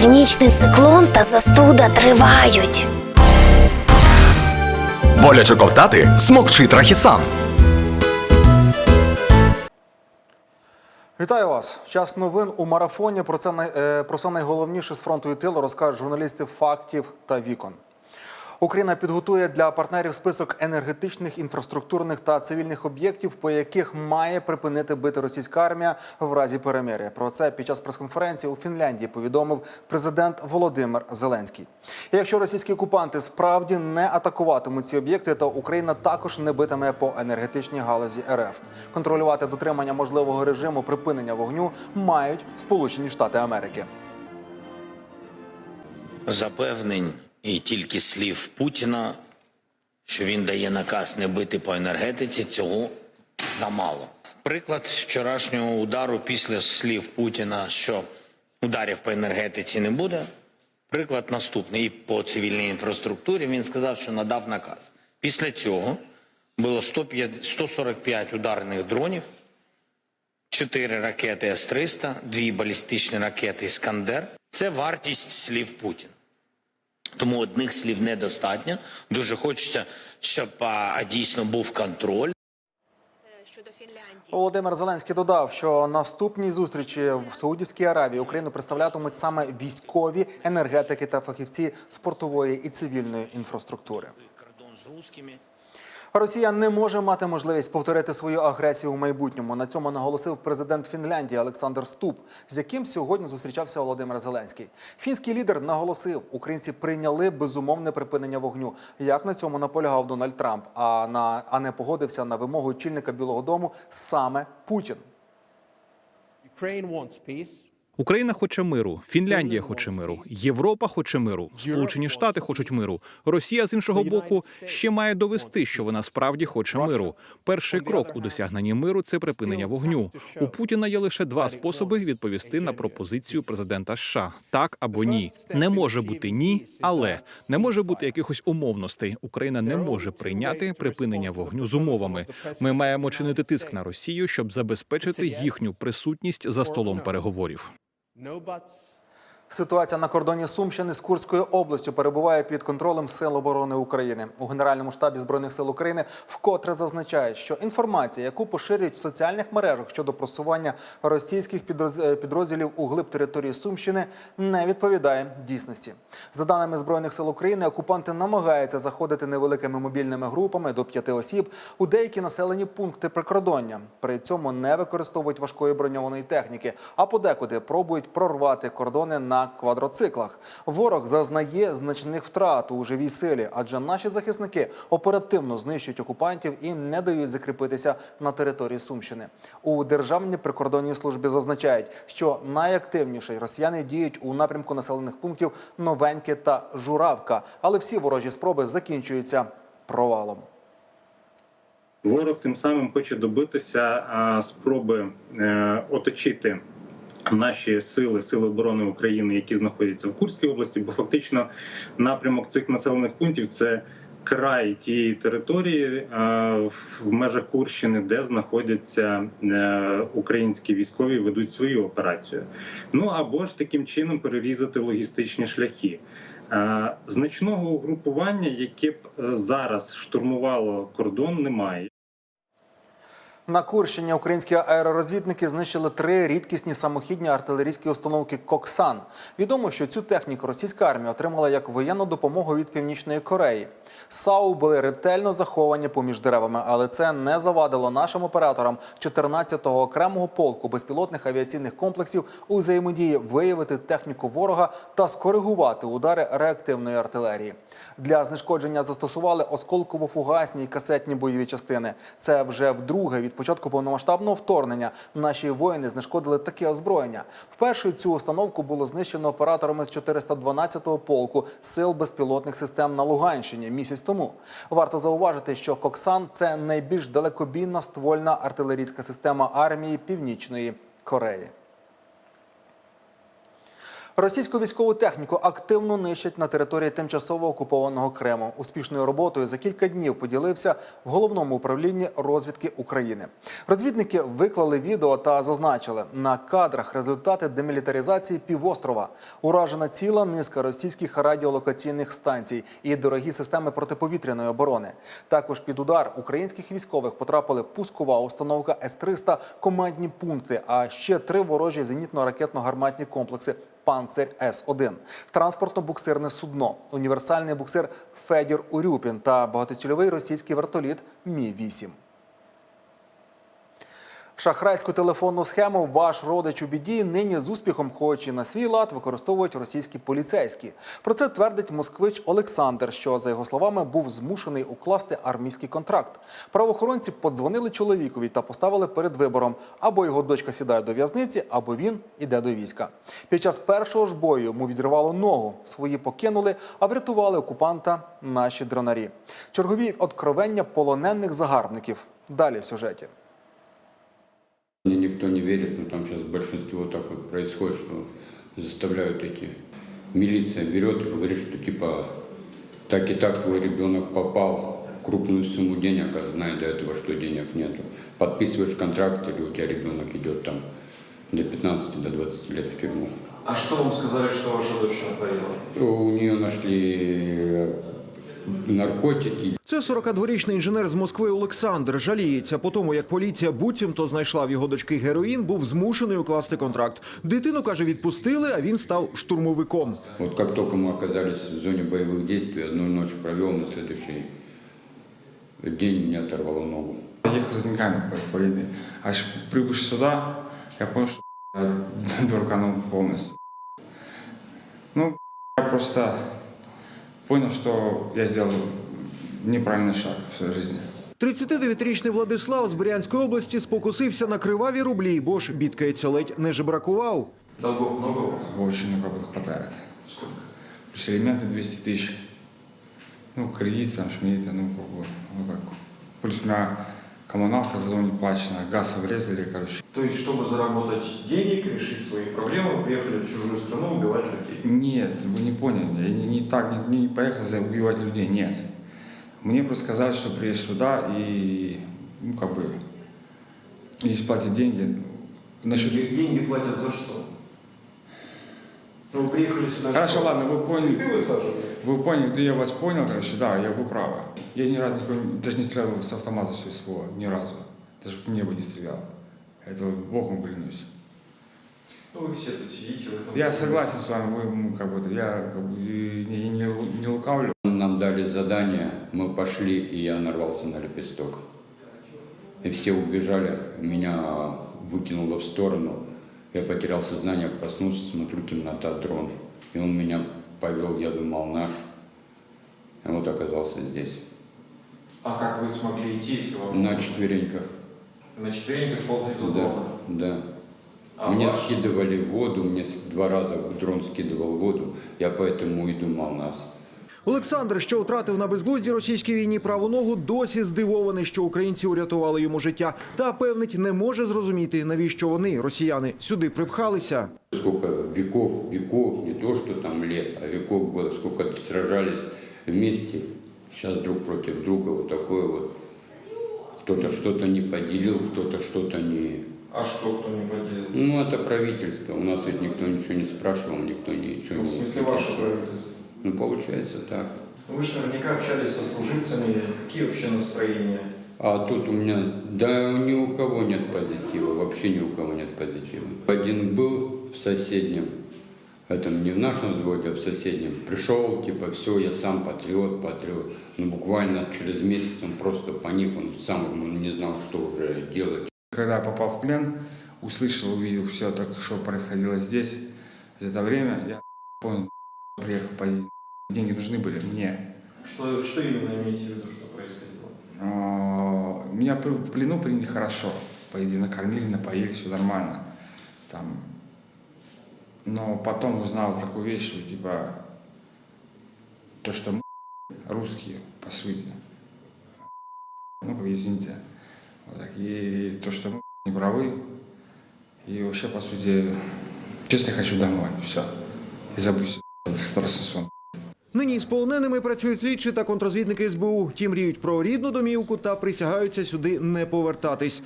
Північний циклон та застуда тривають. Боляче ковтати смокчи трахісан. Вітаю вас! Час новин у марафоні. Про це най- е, про це найголовніше з фронту і тилу розкажуть журналісти фактів та вікон. Україна підготує для партнерів список енергетичних, інфраструктурних та цивільних об'єктів, по яких має припинити бити російська армія в разі перемир'я. Про це під час прес-конференції у Фінляндії повідомив президент Володимир Зеленський. Якщо російські окупанти справді не атакуватимуть ці об'єкти, то Україна також не битиме по енергетичній галузі РФ. Контролювати дотримання можливого режиму припинення вогню мають Сполучені Штати Америки. запевнень і тільки слів Путіна, що він дає наказ не бити по енергетиці, цього замало. Приклад вчорашнього удару після слів Путіна, що ударів по енергетиці не буде. Приклад наступний і по цивільній інфраструктурі. Він сказав, що надав наказ. Після цього було 105 145 ударних дронів, 4 ракети С-300, 2 балістичні ракети Іскандер. Це вартість слів Путіна. Тому одних слів недостатньо. Дуже хочеться, щоб а, дійсно був контроль. щодо Фінляндії. Володимир Зеленський додав, що наступні зустрічі в Саудівській Аравії Україну представлятимуть саме військові енергетики та фахівці спортової і цивільної інфраструктури. Росія не може мати можливість повторити свою агресію у майбутньому. На цьому наголосив президент Фінляндії Олександр Ступ, з яким сьогодні зустрічався Володимир Зеленський. Фінський лідер наголосив, українці прийняли безумовне припинення вогню. Як на цьому наполягав Дональд Трамп, а на а не погодився на вимогу очільника Білого Дому саме Путін. Україна хоче миру, Фінляндія хоче миру, Європа хоче миру, Сполучені Штати хочуть миру. Росія з іншого боку ще має довести, що вона справді хоче миру. Перший крок у досягненні миру це припинення вогню. У Путіна є лише два способи відповісти на пропозицію президента США: так або ні. Не може бути ні, але не може бути якихось умовностей. Україна не може прийняти припинення вогню з умовами. Ми маємо чинити тиск на Росію, щоб забезпечити їхню присутність за столом переговорів. No buts. Ситуація на кордоні Сумщини з Курською областю перебуває під контролем Сил оборони України. У Генеральному штабі збройних сил України вкотре зазначають, що інформація, яку поширюють в соціальних мережах щодо просування російських е, підрозділів у глиб території Сумщини, не відповідає дійсності. За даними збройних сил України, окупанти намагаються заходити невеликими мобільними групами до п'яти осіб у деякі населені пункти прикордоння. При цьому не використовують важкої броньованої техніки, а подекуди пробують прорвати кордони на квадроциклах. Ворог зазнає значних втрат у живій силі, адже наші захисники оперативно знищують окупантів і не дають закріпитися на території Сумщини. У державній прикордонній службі зазначають, що найактивніше росіяни діють у напрямку населених пунктів Новеньке та Журавка, але всі ворожі спроби закінчуються провалом. Ворог тим самим хоче добитися спроби е, оточити наші сили, сили оборони України, які знаходяться в Курській області, бо фактично напрямок цих населених пунктів це край тієї території в межах Курщини, де знаходяться е, українські військові, ведуть свою операцію. Ну або ж таким чином перерізати логістичні шляхи. Е, Значного угрупування, яке б е, зараз штурмувало кордон, немає. На Курщині українські аеророзвідники знищили три рідкісні самохідні артилерійські установки Коксан. Відомо, що цю техніку російська армія отримала як воєнну допомогу від Північної Кореї. САУ були ретельно заховані поміж деревами, але це не завадило нашим операторам 14-го окремого полку безпілотних авіаційних комплексів у взаємодії виявити техніку ворога та скоригувати удари реактивної артилерії. Для знешкодження застосували осколково-фугасні і касетні бойові частини. Це вже вдруге від початку повномасштабного вторгнення наші воїни знешкодили таке озброєння. Вперше цю установку було знищено операторами з 412-го полку сил безпілотних систем на Луганщині місяць тому. Варто зауважити, що Коксан це найбільш далекобійна ствольна артилерійська система армії Північної Кореї. Російську військову техніку активно нищать на території тимчасово окупованого Криму. Успішною роботою за кілька днів поділився в головному управлінні розвідки України. Розвідники виклали відео та зазначили на кадрах результати демілітаризації півострова. Уражена ціла низка російських радіолокаційних станцій і дорогі системи протиповітряної оборони. Також під удар українських військових потрапили пускова установка С-300, командні пункти, а ще три ворожі зенітно-ракетно-гарматні комплекси Панцир С-1, транспортно-буксирне судно, універсальний буксир Федір Урюпін та багатоцільовий російський вертоліт Мі-8. Шахрайську телефонну схему Ваш родич у біді нині з успіхом, хоч і на свій лад використовують російські поліцейські. Про це твердить москвич Олександр, що за його словами був змушений укласти армійський контракт. Правоохоронці подзвонили чоловікові та поставили перед вибором: або його дочка сідає до в'язниці, або він іде до війська. Під час першого ж бою йому відривало ногу. Свої покинули, а врятували окупанта наші дронарі. Чергові откровення полонених загарбників. Далі в сюжеті. Верит, но там сейчас вот так вот происходит, что заставляют идти. Милиция берет и говорит, что типа так и так твой ребенок попал в крупную сумму денег, а зная до этого, что денег нету. Подписываешь контракт, или у тебя ребенок идет там до 15, до 20 лет в тюрьму. А что вам сказали, что ваша дочь натворила? У нее нашли наркотики, Це 42-річний інженер з Москви Олександр жаліється по тому, як поліція буцімто знайшла в його дочки героїн, був змушений укласти контракт. Дитину каже, відпустили, а він став штурмовиком. Вот как только мы оказались в зоне боевых действий, одну ночь провел, на следующий день мне оторвало ногу. Я ехал с деньгами по, по еде. А ещё прибывший сюда, я понял, что я дурканул полностью. Ну, я просто понял, что я сделал неправильный шаг в своей жизни. 39-річний Владислав з Брянської області спокусився на криваві рублі, бо ж бідкається ледь не жебракував. Долгов много у вас? Очень много хватает. Сколько? Плюс элементы 200 тысяч. Ну, кредит, там, шмидиты, ну, как бы, вот так. Плюс у меня коммуналка за дом не плачена, газ врезали, короче. То есть, чтобы заработать денег, решить свои проблемы, вы приехали в чужую страну убивать людей. Нет, вы не поняли. Я не, не так, не, не поехал за убивать людей, нет. Мне просто сказали, что приедешь сюда и, ну, как бы, если платят деньги, насчет... Деньги платят за что? Ну, вы приехали сюда Хорошо, что? ладно, вы поняли. Цветы высаживать? Вы поняли, да я вас понял, короче, да, я вы правы. Я ни разу никого- даже не стрелял с автомата своего, ни разу. Даже в небо не стрелял. Это Богом клянусь. Ну, вы все тут сидите в этом... Я согласен с вами, вы, ну, как бы, я как бы, не, не, не лукавлю. Нам дали задание, мы пошли, и я нарвался на лепесток. И все убежали, меня выкинуло в сторону. Я потерял сознание, проснулся, смотрю, темнота, дрон. И он меня повел, я думал, наш. И вот оказался здесь, А как вы смогли идти, если вам... на четвереньках. На четвереньках ползли за Да, да. А мне ваш- скидывали воду, мне два раза дрон скидывал воду, я поэтому и думал нас. Олександр, що втратив на безглуздій російській війні праву ногу, досі здивований, що українці урятували йому життя. Та певнить, не може зрозуміти, навіщо вони, росіяни, сюди припхалися. Сколько веков, веков, не то что там лет, а веков было, сколько сражались вместе, сейчас друг против друга, вот такое вот. Кто-то что-то не поделил, кто-то что-то не... А что, кто не поделился? Ну, это правительство, у нас ведь никто ничего не спрашивал, никто ничего Ну, в не... смысле, ваше правительство? Ну, получается так. Вы же наверняка общались со служивцами. Какие вообще настроения? А тут у меня, да ни у кого нет позитива, вообще ни у кого нет позитива. Один был в соседнем, этом не в нашем взводе, а в соседнем. Пришел, типа, все, я сам патриот, патриот. Ну, буквально через месяц он просто паник, он сам он не знал, что уже делать. Когда я попал в плен, услышал, увидел все так, что происходило здесь, за это время, я понял, приехал по деньги нужны были мне. Что, что именно имеете в виду, что происходило? А, Меня в плену приняли хорошо, по идее, накормили, напоили, все нормально. Там. Но потом узнал такую вещь, что типа то, что мы русские, по сути. Ну, как извините. Вот так. И то, что мы не правы. И вообще, по сути, честно, я хочу домой. Все. и забудь страшный Нині з полоненими працюють слідчі та контрозвідники СБУ. Ті мріють про рідну домівку та присягаються сюди не повертатись.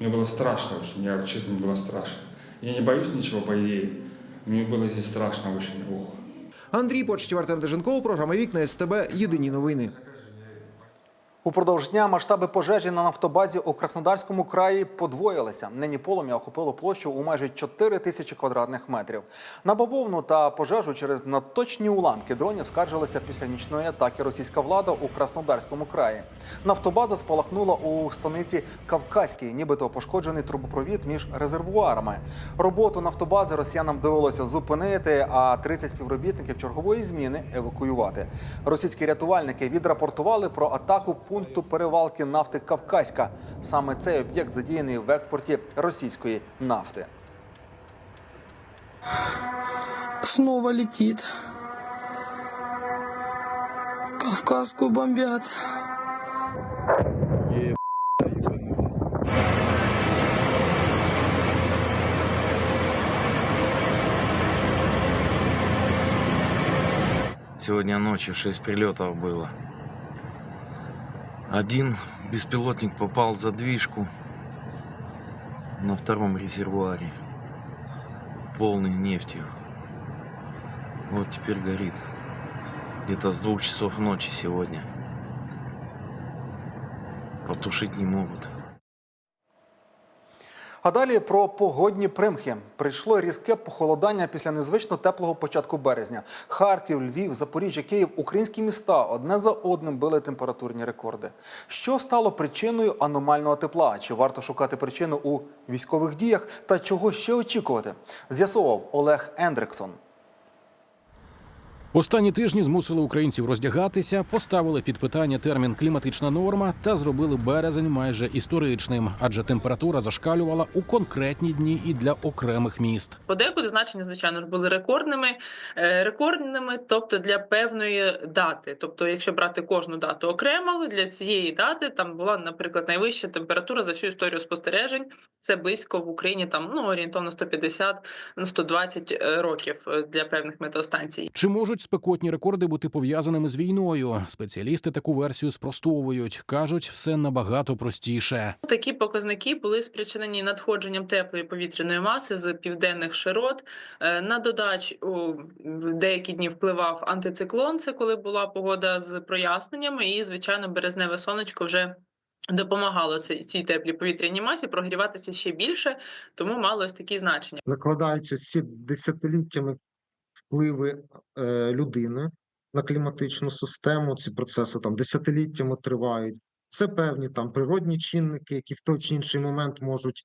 Мне было страшно очень, я честно, мне было страшно. Я не боюсь ничего, по идее. Мне было здесь страшно очень. Ох. Андрій Почтів, Артем Деженков, програма Вікна СТБ. Єдині новини. Упродовж дня масштаби пожежі на нафтобазі у Краснодарському краї подвоїлися. Нині полум'я охопило площу у майже 4 тисячі квадратних метрів. На бавовну та пожежу через надточні уламки дронів скаржилися після нічної атаки російська влада у Краснодарському краї. Нафтобаза спалахнула у станиці Кавказькій, нібито пошкоджений трубопровід між резервуарами. Роботу нафтобази росіянам довелося зупинити, а 30 співробітників чергової зміни евакуювати. Російські рятувальники відрапортували про атаку пункту перевалки нафти Кавказька. Саме цей об'єкт задіяний в експорті російської нафти. Снова летит. Кавказку бомбят. Сегодня ночью шесть прилетов было. Один беспилотник попал в задвижку на втором резервуаре, полный нефтью. Вот теперь горит. Где-то с двух часов ночи сегодня. Потушить не могут. А далі про погодні примхи. Прийшло різке похолодання після незвично теплого початку березня. Харків, Львів, Запоріжжя, Київ, українські міста одне за одним били температурні рекорди. Що стало причиною аномального тепла? Чи варто шукати причину у військових діях? Та чого ще очікувати? З'ясовував Олег Ендриксон. Останні тижні змусили українців роздягатися, поставили під питання термін кліматична норма та зробили березень майже історичним, адже температура зашкалювала у конкретні дні і для окремих міст. Подекуди значення, звичайно, були рекордними, е, рекордними, тобто для певної дати. Тобто, якщо брати кожну дату окремо, для цієї дати там була, наприклад, найвища температура за всю історію спостережень. Це близько в Україні там ну орієнтовно 150-120 років е, для певних метеостанцій. Чи можуть спекотні рекорди бути пов'язаними з війною? Спеціалісти таку версію спростовують. кажуть, все набагато простіше. Такі показники були спричинені надходженням теплої повітряної маси з південних широт. Е, На додач у в деякі дні впливав антициклон. Це коли була погода з проясненнями, і звичайно, березневе сонечко вже. Допомагало цій цій теплій повітряній масі прогріватися ще більше, тому мало ось такі значення. накладаються ці десятиліттями впливи е, людини на кліматичну систему. Ці процеси там десятиліттями тривають. Це певні там природні чинники, які в той чи інший момент можуть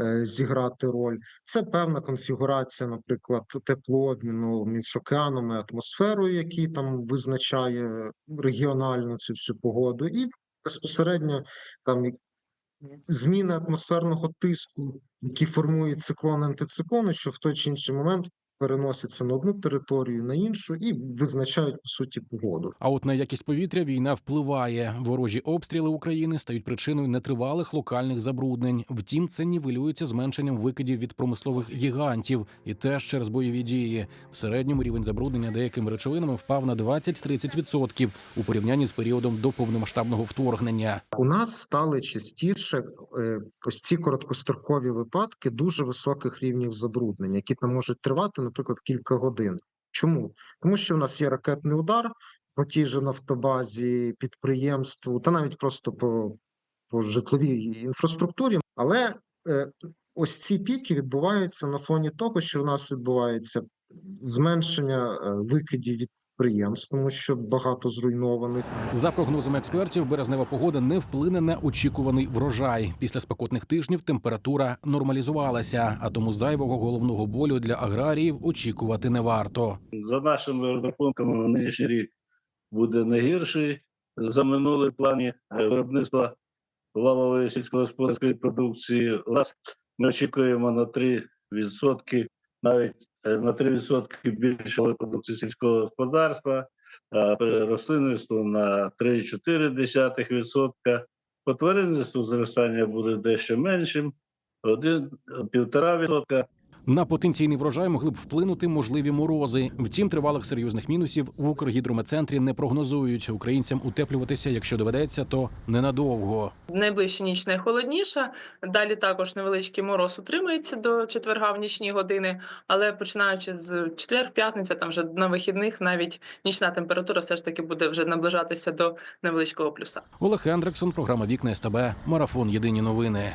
е, зіграти роль. Це певна конфігурація, наприклад, теплообміну між океаном і атмосферою, який там визначає регіональну цю всю погоду, і безпосередньо там зміни атмосферного тиску, які формують циклон антициклони, що в той чи інший момент переносяться на одну територію, на іншу і визначають по суті погоду. А от на якість повітря війна впливає. Ворожі обстріли України стають причиною нетривалих локальних забруднень. Втім, це нівелюється зменшенням викидів від промислових гігантів і теж через бойові дії. В середньому рівень забруднення деякими речовинами впав на 20-30% у порівнянні з періодом до повномасштабного вторгнення. У нас стали частіше е, ось ці короткострокові випадки дуже високих рівнів забруднення, які там можуть тривати, наприклад, кілька годин. Чому? Тому що в нас є ракетний удар по тій же нафтобазі, підприємству, та навіть просто по, по житловій інфраструктурі. Але е, ось ці піки відбуваються на фоні того, що в нас відбувається зменшення е, викидів від підприємств, тому що багато зруйнованих. За прогнозами експертів, березнева погода не вплине на очікуваний врожай. Після спекотних тижнів температура нормалізувалася, а тому зайвого головного болю для аграріїв очікувати не варто. За нашими розрахунками, нинішній рік буде не гірший за минулий плані виробництва валової сільськогосподарської продукції. У нас ми очікуємо на 3%, навіть на 3% більше продукції сільського господарства, а при рослинництву на 3,4%. По тваринництву зростання буде дещо меншим, 1-1,5%. На потенційний врожай могли б вплинути можливі морози. Втім, тривалих серйозних мінусів в Укргідрометцентрі не прогнозують. Українцям утеплюватися, якщо доведеться, то ненадовго. Найближча ніч найхолодніша. Далі також невеличкий мороз утримається до четверга в нічні години, але починаючи з четвер, п'ятниця, там вже на вихідних навіть нічна температура все ж таки буде вже наближатися до невеличкого плюса. Олег Хендриксон, програма Вікна СТБ, марафон. Єдині новини.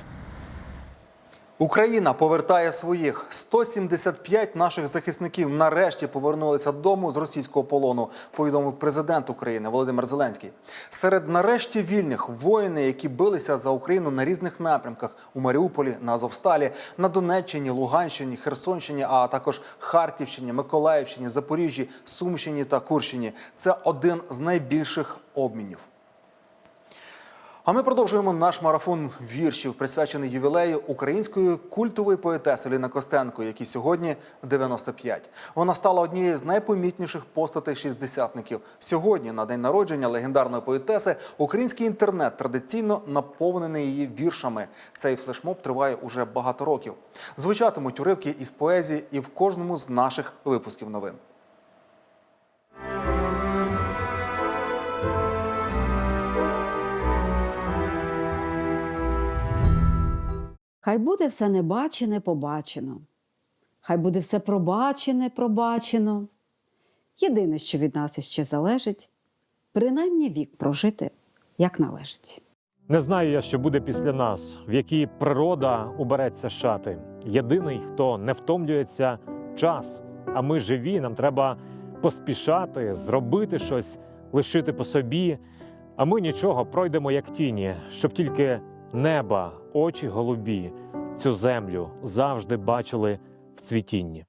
Україна повертає своїх 175 наших захисників нарешті повернулися додому з російського полону. Повідомив президент України Володимир Зеленський. Серед нарешті вільних воїни, які билися за Україну на різних напрямках у Маріуполі, на Азовсталі, на Донеччині, Луганщині, Херсонщині, а також Харківщині, Миколаївщині, Запоріжжі, Сумщині та Курщині. Це один з найбільших обмінів. А ми продовжуємо наш марафон віршів, присвячений ювілею української культової поетеси Ліна Костенко, якій сьогодні 95. Вона стала однією з найпомітніших постатей шістдесятників. Сьогодні, на день народження легендарної поетеси, український інтернет традиційно наповнений її віршами. Цей флешмоб триває уже багато років. Звучатимуть уривки із поезії і в кожному з наших випусків новин. Хай буде все небачене побачено, хай буде все пробачене пробачено. Єдине, що від нас іще залежить, принаймні вік прожити, як належить. Не знаю я, що буде після нас, в якій природа убереться шати. Єдиний, хто не втомлюється, час. А ми живі, нам треба поспішати, зробити щось, лишити по собі. А ми нічого пройдемо як тіні, щоб тільки неба, очі голубі, цю землю завжди бачили в цвітінні.